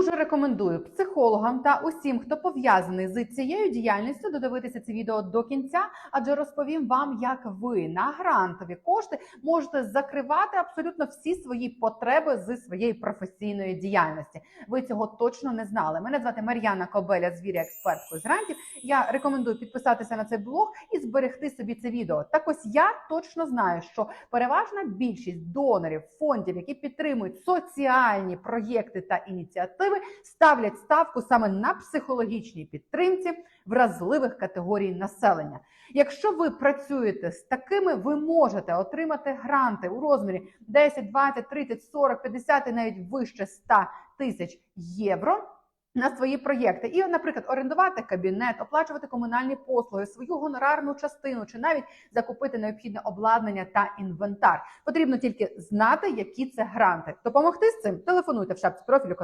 Дуже рекомендую психологам та усім, хто пов'язаний з цією діяльністю, додивитися це відео до кінця, адже розповім вам, як ви на грантові кошти можете закривати абсолютно всі свої потреби зі своєї професійної діяльності. Ви цього точно не знали. Мене звати Мар'яна Кобеля, звіря експерткою з грантів. Я рекомендую підписатися на цей блог і зберегти собі це відео. Так ось я точно знаю, що переважна більшість донорів фондів, які підтримують соціальні проєкти та ініціативи, ставлять ставку саме на психологічній підтримці вразливих категорій населення. Якщо ви працюєте з такими, ви можете отримати гранти у розмірі 10, 20, 30, 40, 50 і навіть вище 100 тисяч євро. На свої проєкти і, наприклад, орендувати кабінет, оплачувати комунальні послуги, свою гонорарну частину чи навіть закупити необхідне обладнання та інвентар. Потрібно тільки знати, які це гранти. Допомогти з цим телефонуйте в шапці профілю.